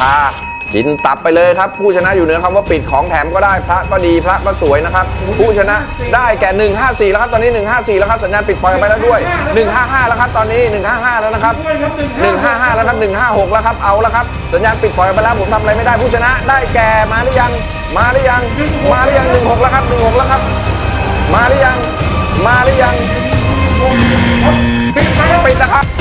คา กินตับไปเลยครับ ผู้ชนะอยู่เหนือคำว่าปิดของแถมก็ได้พระก็ดีพระก็สวยนะครับ ผู้ชนะได้แก่ 154 แล้วครับตอนนี้ 154 แล้วครับสัญญาณปิดปล่อยไปแล้วด้วย 155 แล้วครับตอนนี้ 155 แล้วนะครับ 155 แล้วครับ 156 แล้วครับเอาแล้วครับสัญญาณปิดปล่อยไปแล้วผมทำอะไรไม่ได้ผู้ชนะ ได้แก่มาหรือยัง มาหรือยัง มาหรือยัง 16 แล้วครับ 16 แล้วครับ มาหรือยัง มาหรือยังปิดนะครับ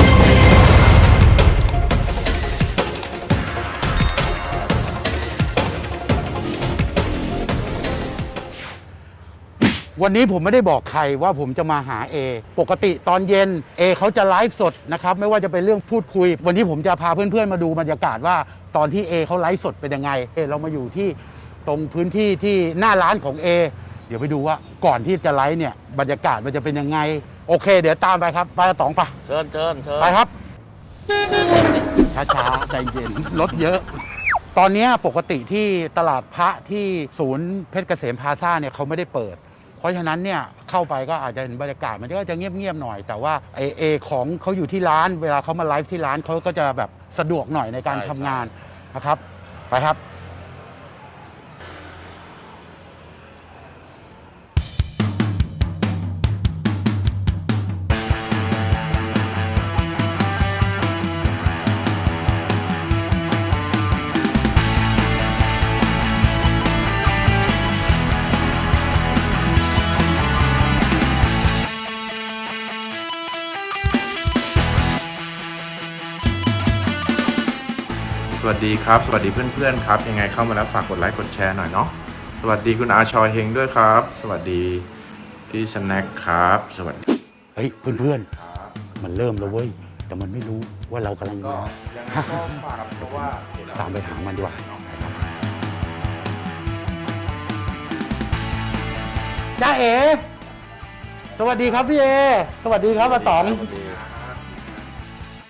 วันนี้ผมไม่ได้บอกใครว่าผมจะมาหา A ปกติตอนเย็น A เขาจะไลฟ์สดนะครับไม่ว่าจะเป็นเรื่องพูดคุย วันนี้ผมจะพาเพื่อนๆมาดูบรรยากาศว่าตอนที่ A เขาไลฟ์สดเป็นยังไงเอเรามาอยู่ที่ตรงพื้นที่ที่หน้าร้านของ A เดี๋ยวไปดูว่าก่อนที่จะไลฟ์เนี่ยบรรยากาศมันจะเป็นยังไง โอเค เดี๋ยวตามไปครับไปตองไปเชิญเชิญเชิญไปครับช้าๆใจเย็นรถเยอะตอนเนี้ยปกติที่ตลาดพระที่ศูนย์เพชรเกษมพลาซ่าเนี่ยเขาไม่ได้เปิด เพราะฉะนั้นเนี่ยเข้าไปก็อาจจะเห็นบรรยากาศมันก็จะเงียบๆหน่อย แต่ว่าเอเอของเขาอยู่ที่ร้าน เวลาเขามาไลฟ์ที่ร้านเขาก็จะแบบสะดวกหน่อยในการทำงานนะครับไปครับ ดีครับ สวัสดีเพื่อนๆครับ ยังไงเข้ามาแล้วฝากกดไลค์กดแชร์หน่อยเนาะ สวัสดีคุณอาชอยเฮงด้วยครับ สวัสดีพี่สแน็คครับ สวัสดีเฮ้ยเพื่อนๆ มันเริ่มแล้วเว้ย แต่มันไม่รู้ว่าเรากำลังมาเพราะว่าตามไปหามันดีกว่าไปครับจ้าเอ สวัสดีครับพี่เอ สวัสดีครับอาต๋อง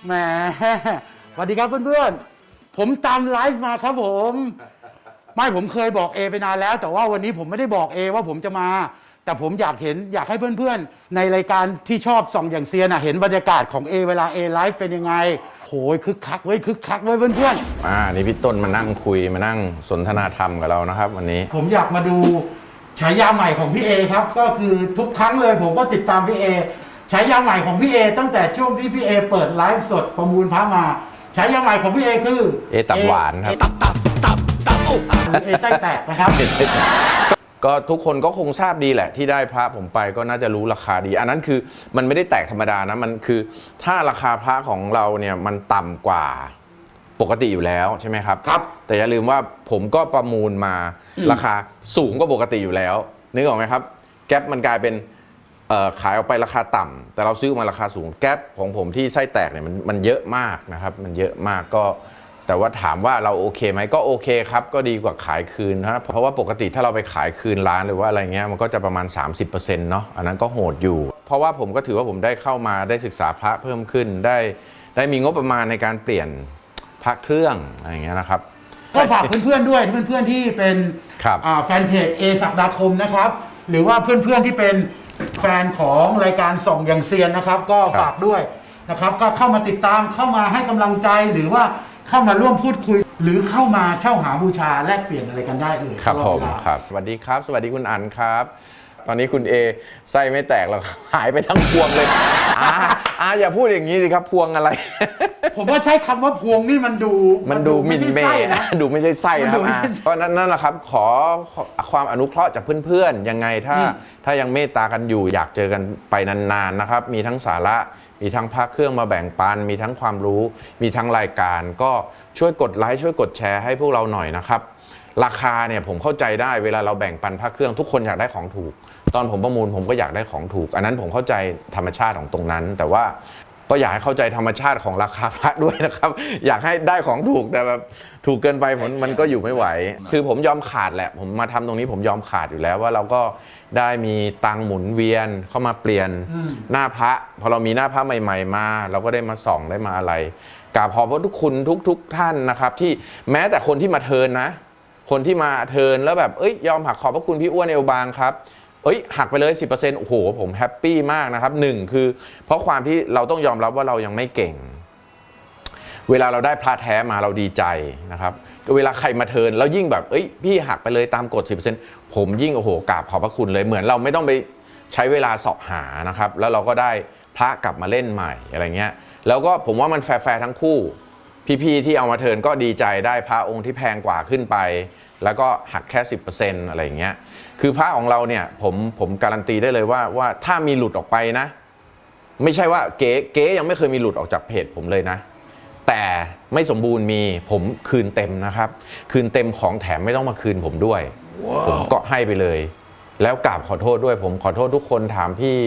แหมสวัสดีครับเพื่อนๆ ผมตามไลฟ์มาครับผม ไม่ผมเคยบอกเอไปนานแล้ว แต่ว่าวันนี้ผมไม่ได้บอกเอว่าผมจะมา แต่ผมอยากเห็นอยากให้เพื่อนๆ ในรายการที่ชอบส่องอย่างเซียนอะเห็นบรรยากาศของเอเวลาเอไลฟ์เป็นยังไงโหยคึกคักเว้ยคึกคักเว้ยเพื่อนๆอ่านี่พี่ต้นมานั่งคุยมานั่งสนทนาธรรมกับเรานะครับ วันนี้ผมอยากมาดูฉายาใหม่ของพี่เอครับ ก็คือทุกครั้งเลยผมก็ติดตามพี่เอฉายาใหม่ของพี่เอตั้งแต่ช่วงที่พี่เอเปิดไลฟ์สดประมูลพระมา ฉายาใหม่ของพี่เอคือเอตับหวานครับ เอตับตับตับตับโอ้เอไส้แตกนะครับก็ทุกคนก็คงทราบดีแหละ ที่ได้พระผมไปก็น่าจะรู้ราคาดี อันนั้นคือมันไม่ได้แตกธรรมดานะมันคือ ถ้าราคาพระของเราเนี่ยมันต่ำกว่าปกติอยู่แล้วใช่ไหมครับครับ แต่อย่าลืมว่าผมก็ประมูลมาราคาสูงกว่าปกติอยู่แล้วนึกออกไหมครับ แก๊ปมันกลายเป็นเอ่อ ขายออกไปราคาต่ำแต่เราซื้อมาราคาสูงแก๊ปของผมที่ไส้แตกเนี่ยมันมันเยอะมากนะครับ มันเยอะมากก็ แต่ว่าถามว่าเราโอเคไหมก็โอเคครับ ก็ดีกว่าขายคืนนะครับเพราะว่าปกติถ้าเราไปขายคืนร้านหรือว่าอะไรเงี้ยมันก็จะประมาณ 30%เนาะอันนั้นก็โหดอยู่ เพราะว่าผมก็ถือว่าผมได้เข้ามาได้ศึกษาพระเพิ่มขึ้นได้ ได้มีงบประมาณในการเปลี่ยนพระเครื่องอะไรอย่างเงี้ยนะครับก็ฝากเพื่อนๆด้วยเพื่อนๆที่เป็นครับอ่าแฟนเพจเอศักดาคมนะครับหรือว่าเพื่อนๆที่เป็น แฟนของรายการส่องอย่างเซียนนะครับ ก็ฝากด้วยนะครับ ก็เข้ามาติดตามเข้ามาให้กำลังใจหรือว่าเข้ามาร่วมพูดคุย หรือเข้ามาเช่าหาบูชาแลกเปลี่ยนอะไรกันได้เลยครับตลอดผมเวลา ครับ สวัสดีครับ สวัสดีคุณอันครับ ตอนนี้คุณเอไส้ไม่แตกหรอกหายไปทั้งพวงเลยอาอาอย่าพูดอย่างนี้สิครับพวงอะไร ผมว่าใช้คำว่าพวงนี่มันดูมันดูหมินเมไใช่ย์ไส้นะ ดูไม่ใช่ไส้นะครับมันดูไม่อ่าใช่เพราะนั้นนั่นแหละครับขอความอนุเคราะห์จากเพื่อนๆ ยังไงถ้าอืมถ้ายังเมตตากันอยู่อยากเจอกันไปนานๆนะครับ มีทั้งสาระ มีทั้งพระเครื่องมาแบ่งปัน มีทั้งความรู้ มีทั้งรายการ ก็ช่วยกดไลค์ช่วยกดแชร์ให้พวกเราหน่อยนะครับ ราคาเนี่ยผมเข้าใจได้เวลาเราแบ่งปันพระเครื่องทุกคนอยากได้ของถูก ตอนผมประมูลผมก็อยากได้ของถูก อันนั้นผมเข้าใจธรรมชาติของตรงนั้น แต่ว่าก็อยากให้เข้าใจธรรมชาติของราคาพระด้วยนะครับ อยากให้ได้ของถูกแต่แบบถูกเกินไปผมมันก็อยู่ไม่ไหว คือผมยอมขาดแหละ ผมมาทำตรงนี้ผมยอมขาดอยู่แล้วว่าเราก็ได้มีตังค์หมุนเวียนเข้ามาเปลี่ยนหน้าพระพอเรามีหน้าพระใหม่ ๆ มา เราก็ได้มาส่องได้มาอะไรกราบขอบพระทุกคุณทุกๆท่านนะครับ ที่แม้แต่คนที่มาเทิร์นนะ คนที่มาเทิร์นแล้วแบบเอ้ยยอมหักขอบพระคุณพี่อ้วนเอวบางครับ เอ้ยหักไปเลย 10%โอ้โห ผมแฮปปี้มากนะครับหนึ่งคือ เพราะความที่เราต้องยอมรับว่าเรายังไม่เก่ง เวลาเราได้พระแท้มาเราดีใจนะครับเวลาใครมาเทินแล้วยิ่งแบบเอ้ยพี่หักไปเลยตามกฎ 10%ผมยิ่งโอ้โหกราบขอบพระคุณเลยเหมือนเราไม่ต้องไปใช้เวลาสอบหานะครับ แล้วเราก็ได้พระกลับมาเล่นใหม่อะไรเงี้ยแล้วก็ผมว่ามันแฟร์ทั้งคู่ พี่ๆที่เอามาเทิร์นก็ดีใจได้พระองค์ที่แพงกว่าขึ้นไป แล้วก็หักแค่ 10%อะไรอย่างเงี้ยคือพระของเราเนี่ยผมผมการันตีได้เลยว่าว่าถ้ามีหลุดออกไปนะ ไม่ใช่ว่าเก๋เก๋ยังไม่เคยมีหลุดออกจากเพจผมเลยนะ แต่ไม่สมบูรณ์มีผมคืนเต็มนะครับ คืนเต็มของแถมไม่ต้องมาคืนผมด้วย ผมก็ให้ไปเลย แล้วกราบขอโทษด้วย ผมขอโทษทุกคนถามพี่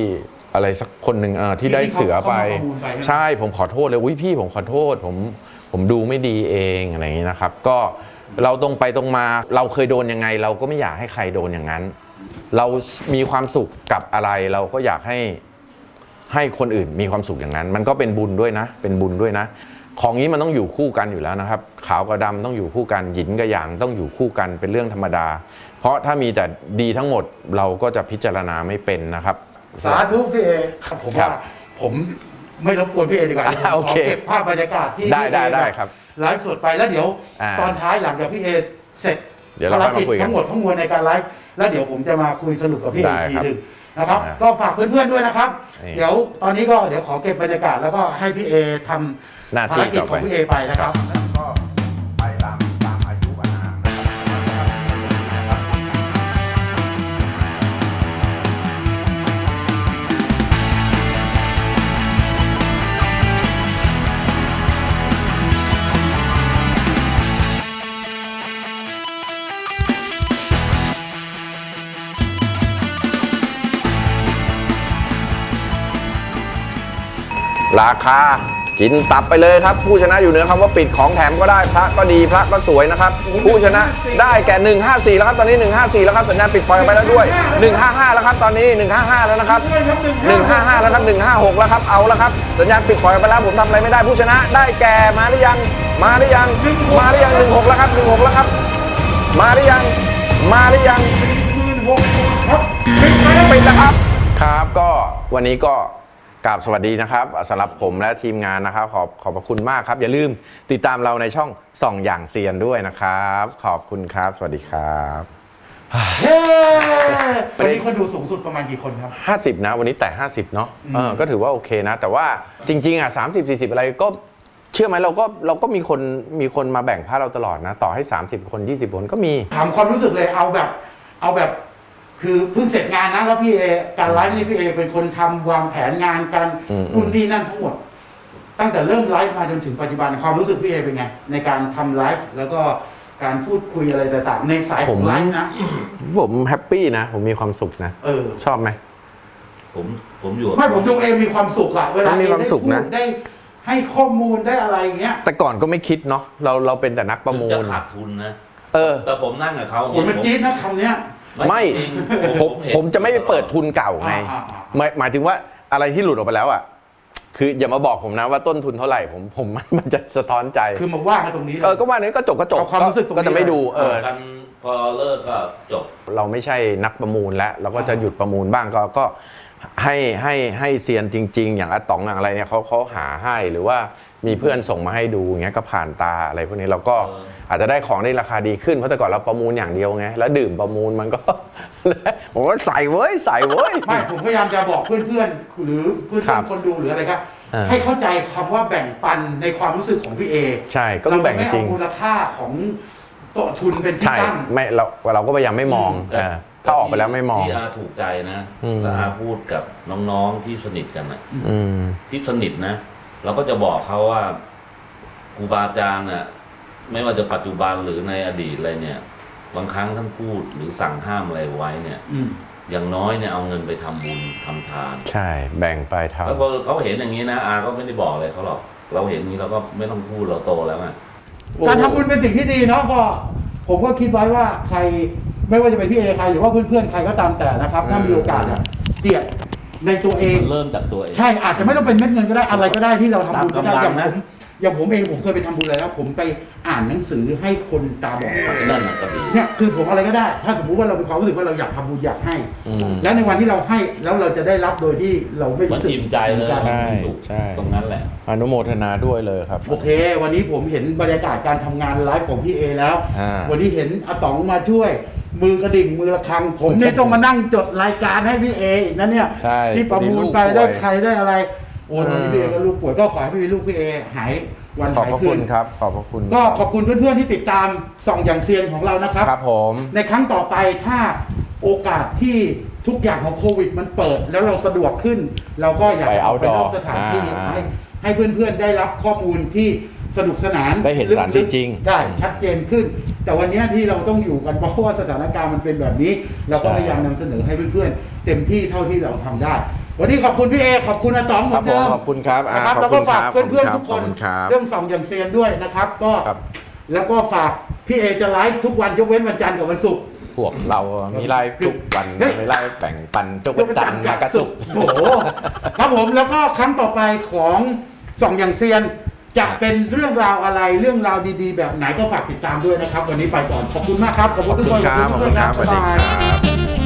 อะไรสักคนหนึ่งเออที่ที่ได้เสือไปเขามาประมูลไปใช่ไหม ใช่ผมขอโทษเลยอุ้ยพี่ผมขอโทษผมผมดูไม่ดีเองอะไรอย่างนี้นะครับ ก็เราตรงไปตรงมาเราเคยโดนยังไง เราก็ไม่อยากให้ใครโดนอย่างนั้น เรามีความสุขกับอะไรเราก็อยากให้ให้คนอื่นมีความสุขอย่างนั้น มันก็เป็นบุญด้วยนะ เป็นบุญด้วยนะ ของนี้มันต้องอยู่คู่กันอยู่แล้วนะครับ ขาวกับดำต้องอยู่คู่กันหยินกับหยางต้องอยู่คู่กันเป็นเรื่องธรรมดา เพราะถ้ามีแต่ดีทั้งหมดเราก็จะพิจารณาไม่เป็นนะครับ สาธุพี่เอผมครัว่าบผมไม่รบกวนพี่เอดีกว่าอ่าผมโอขอเคเก็บภาพบรรยากาศที่ได้พี่เอได้ได้แครับไลฟ์สดไปแล้วเดี๋ยวอ่าตอนท้ายหลังจากพี่เอเสร็จเดี๋ยวเราค่อยมาคุยกันภรกิจทั้งหมดทั้งมวลในการไลฟ์แล้วเดี๋ยวผมจะมาคุยสรุปกับพี่เอได้อีกทีครับหนึ่งนะครับอ่าก็ฝากเพื่อนๆด้วยนะครับนี่เดี๋ยวตอนนี้ก็เดี๋ยวขอเก็บบรรยากาศแล้วก็ให้พี่เอทำหน้าภาที่รกิจต่อขไปองพี่เอไปนะครับ ราคากินตับไปเลยครับ ผู้ชนะอยู่เหนือคำว่าปิดของแถมก็ได้พระก็ดีพระก็สวยนะครับ ผู้ชนะได้แก่ 154 แล้วครับ ตอนนี้ 154 แล้วครับ สัญญาณปิดปล่อยไปแล้วด้วย 155 แล้วครับ ตอนนี้ 155 แล้วนะครับ 155 แล้วครับ156 แล้วครับเอาแล้วครับ สัญญาณปิดปล่อยไปแล้วผมทำอะไรไม่ได้ผู้ชนะได้แก่มาหรือยัง มาหรือยัง มาหรือยัง 16 แล้วครับ 16 แล้วครับ มาหรือยัง มาหรือยังปิดนะครับครับก็วันนี้ก็ กราบสวัสดีนะครับสำหรับผมและทีมงานนะครับ ขอบขอบพระคุณมากครับ อย่าลืมติดตามเราในช่องส่องอย่างเซียนด้วยนะครับ ขอบคุณครับ สวัสดีครับเฮ้วันนี้คนดูสูงสุดประมาณกี่คนครับ 50 นะ วันนี้แต่ 50 เนาะเออก็ถือว่าโอเคนะ แต่ว่าจริง ๆ อะ 30 40 อะไรก็เชื่อไหมเราก็เราก็มีคนมีคนมาแบ่งผ้าเราตลอดนะ ต่อให้ 30 คน 20 คนก็มี ถามความรู้สึกเลยเอาแบบ เอาแบบ คือเพิ่งเสร็จงานนะแล้วพี่เอการไลฟ์นี่พี่เอเป็นคนทำวางแผนงานกันอืม นู่นนี่นั่นทั้งหมด ตั้งแต่เริ่มไลฟ์มาจนถึงปัจจุบันความรู้สึกพี่เอเป็นไง ในการทำไลฟ์แล้วก็การพูดคุยอะไรต่างๆในสายของไลฟ์นะผมแฮปปี้นะ ผมมีความสุขนะ เออ ชอบไหม ผมผมอยู่กับไม่ผมดูเอมีความสุขอะเวลามันมีเอความได้สุขพูนะ ดได้ให้ข้อมูลได้อะไรอย่างเงี้ย แต่ก่อนก็ไม่คิดเนาะเราเราเป็นแต่นักประมูจะล ขาดทุนนะ เออ แต่ผมนั่งกับเขาโหมันจี๊ดนะคำเนี้ย ไม่จริงผมเห็นผมจะไม่ไปเปิดทุนเก่าไงอ่าอ่าอ่า หมายหมายถึงว่าอะไรที่หลุดออกไปแล้วอะคืออย่ามาบอกผมนะว่าต้นทุนเท่าไหร่ผมผมมันจะสะท้อนใจคือมาว่ากันตรงนี้เลเออย ก็ว่านี้ก็จบก็จบเอาความรู้สึกตรงนี้ ก็จะไม่ดูเออ กันพอเลิกก็จบ เราไม่ใช่นักประมูลแล้ว เราก็จะหยุดประมูลบ้างก็ก็ให้ให้ให้เซียนจริง ๆ อย่างอาต๋องอย่างอะไรเนี่ยเขาเขาหาให้หรือว่ามีเพื่อนส่งมาให้ดูอย่างเงี้ยก็ผ่านตาอะไรพวกนี้เราก็เออ อาจจะได้ของได้ราคาดีขึ้นเพราะแต่ก่อนเราประมูลอย่างเดียวไงแล้วดื่มประมูลมันก็ผมว่าใส่เว้ยใส่เว้ย ไม่ผมพยายามจะบอกเพื่อนๆ หรือเพื่ครัอนบๆคนดูหรืออะไรครับเออให้เข้าใจคำว่าแบ่งปันในความรู้สึกของพี่เอใช่ก็ต้องแบ่งเราจไม่ริง เอามูลค่าของโต๊ะทุนเป็นที่ใช่ตั้ง ไม่เราเราก็พยายามไม่มองอืมเออถ้าออกไปแล้วไม่มอง ที่อาถูกใจนะอืม แล้วอาพูดกับน้องๆที่สนิทกันนะอืม ที่สนิทนะ เราก็จะบอกเขาว่าครูบาอาจารย์น่ะ ไม่ว่าจะปัจจุบันหรือในอดีตอะไรเนี่ย บางครั้งท่านพูดหรือสั่งห้ามอะไรไว้เนี่ย อืม อย่างน้อยเนี่ยเอาเงินไปทำบุญทำทาน ใช่ แบ่งไปทแล้วพอเขาเห็นอย่างนี้นะอาก็ไม่ได้บอกอะไรเขาหรอก เราเห็นนี้เราก็ไม่ต้องพูดเราโตแล้วไงำการทำบุญเป็นสิ่งที่ดีเนาะก็ผมก็คิดไว้ว่าใครไม่ว่าจะเป็นพี่เอใครหรือว่าเพื่อนๆใครก็ตามแต่นะครับ ถ้ามีโอกาสอะเจียดในตัวเอง มันเริ่มจากตัวเอง ใช่อาจจะไม่ต้องเป็นเม็ดเงินก็ได้อะไรก็ได้ที่เราทำบุญก็ได้ตามอกำลัย่างงนะผม อย่างผมเองผมเคยไปทำบุญอะไรแล้ว ผมไปอ่านหนังสือให้คนตาบอดฟังนั่นน่ะก็ดีเนี่ยคือผมอะไรก็ได้ ถ้าสมมุติว่าเรามีความรู้สึกว่าเราอยากทำบุญอยากให้ อืมและในวันที่เราให้แล้วเราจะได้รับโดยที่เราไม่มันรู้สึกอิ่มใจเลยใช่สุขใช่ ตรงนั้นแหละ อนุโมทนาด้วยเลยครับ โอเค วันนี้ผมเห็นบรรยากาศการทำงานไลฟ์ของพี่เอแล้ว อ่า วันนี้เห็นอาต๋องมาช่วย มือกระดิ่งมือระฆัง ผมเนี่ยต้องมานั่งจดรายการให้พี่เออีกนะเนี่ย ใช่ที่ประมูลไปพอดีลูกป่วยได้ใครได้อะไรโอ้ตอนนี้เออพี่เอก็ลูกป่วยก็ขอให้พี่ลูกพี่เอหายวันขอบหายพระคืคุณนครับ ขอบพระคุณก็ขอบคุณเพื่อนๆที่ติดตามส่องอย่างเซียนของเรานะครับ ครับผม ในครั้งต่อไปถ้าโอกาสที่ทุกอย่างของโควิดมันเปิด แล้วเราสะดวกขึ้น เราก็อยากไปจะออกไปนอก outdoor สถานที่อ่าให้ให้เพื่อนๆได้รับข้อมูลที่สนุกสนานได้เห็นสถานที่จริงใช่ชัดเจนขึ้น แต่วันนี้ที่เราต้องอยู่กันเพราะว่าสถานการณ์มันเป็นแบบนี้ เราก็พยายามนำเสนอให้เพื่อนๆเต็มที่เท่าที่เราทำได้ วันนี้ขอบคุณพี่เอขอบคุณอาต๋องเหคมืรัอบนเดิผมมขอบคุณครับอ่านะครับขอบแล้วคุก็ณฝากครับเพื่อนๆทุกคนขอบคุณครับเรื่องส่องอย่างเซียนด้วยนะครับ ก็ครับแล้วก็ฝากพี่เอจะไลฟ์ทุกวันยกเว้นวันจันทร์กับวันศุกร์พวกเรามีไลฟ์ทุกวันเฮ้ยมีไลฟ์แบ่งปันทุกวันจันทร์มากระสุกร์โอ้โหครับผมแล้วก็ครั้งต่อไปของส่องอย่างเซียนจะเป็นเรื่องราวอะไรเรื่องราวดีๆ แบบไหนก็ฝากติดตามด้วยนะครับ วันนี้ไปก่อนขอบคุณมากครับขอบขคุอบณทุกคุคณนครับขอบคุณครับสวัสดีบ๊ายบายครับ